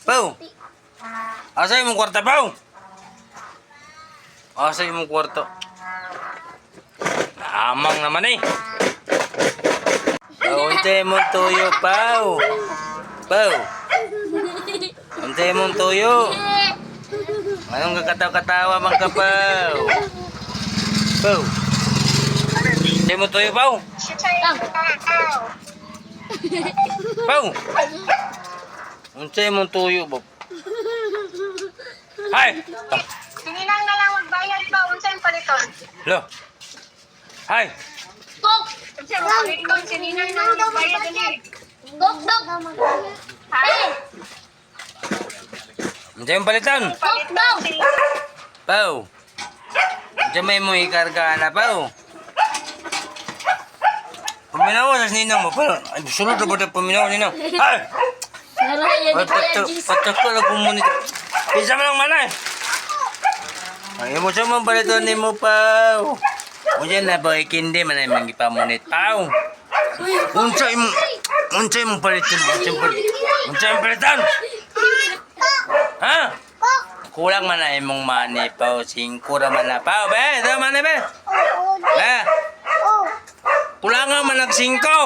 Pau! Asa imong kwarta, Pau? Asa imong kwarta? Amang naman eh. Pau, untay mong tuyo, Pau. Pau. Untay mong tuyo. Anong kakataw-katawa man ka, Pau? Pau. Untay mong tuyo, Pau. Pau. Untay mong tuyo, Bob. Hay! Sininang na lang magbayad pa, unsay paliton. Lo. Hay! Kok! Unsay paliton, sininang na lang magbayad dali. Kok, dok! Hey! Untay mong palitan. Kok, dok! Pau. Diyan may mo ikarga na, Pau. Paminaw sa ninang mo, Pau. Sunod na ba na paminaw ninang? Ay! Yan ni Kuya Patak, Jis. patak ko lang. Pisa mo lang manay. Ay, mo sa mong palitan ni mo, Pau. O dyan na man ay mangi pamunit, Pau. Unsa im unsa im palitan, unsa im palitan. Unsa im palitan? Ha? Kulang man money, Pau. Singko raman na, Pau. Be, ito man be. Be. Kulangan man nagsingko.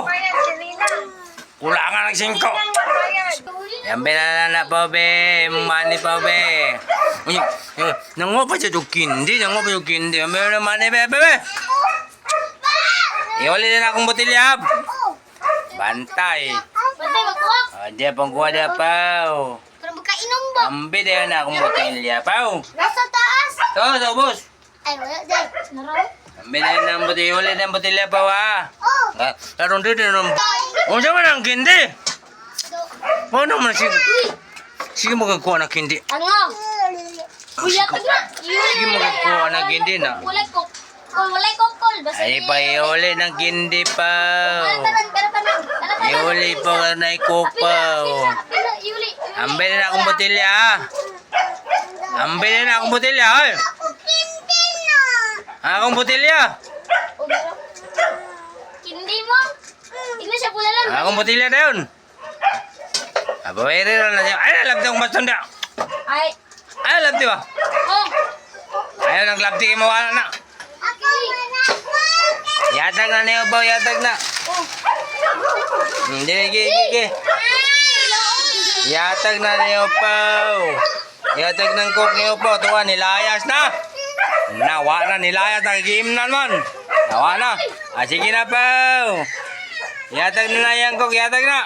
Kulangan nagsingko. Yan na na pa be, mani pa be. Nango pa siya yung kindi, nango pa yung kindi. Yan na mani be, be, be. Iwali din akong botilya. Bantay. Bantay, makuwak! O, di pang kuha di pa. Pero magkainom ba? Ambi din na akong botilya pa. Nasa taas! To, to, boss. Ay, wala dyan. Naraw? Ambi din ng botilya, iwali din ng botilya pa wa. Oh! Karon din siya man ang kindi. Paano man sige? Sige mo kagkuha ng kindi. Ano? Kuya, tignan! Sige mo kagkuha ng kindi na. Walay kok. Kol, walay kokol. Basta Ay, pa iuli ng kindi pa. Iuli pa ka na ikupaw. Ambil na akong botilya. ah. Ambil na akong botilya. Ay. Akong botilya. Kindi mo. Tingnan siya pula lang. Akong botilya na yun. Abawere na na siya. Ay, nalabti akong bastanda. Ay. Ay, nalabti ba? Oh. Ayaw, naglabti kayo mawala na. Yatag na niyo ba? Yatag na. Oh. Hindi, hindi, hindi. Yatag na niyo pa. Yatag ng cook niyo pa. Tuwa, nilayas na. Nawa na, nilayas na. Game na naman. Nawa na. Ah, sige na pa. Yatag na na yung cook. Yatag na.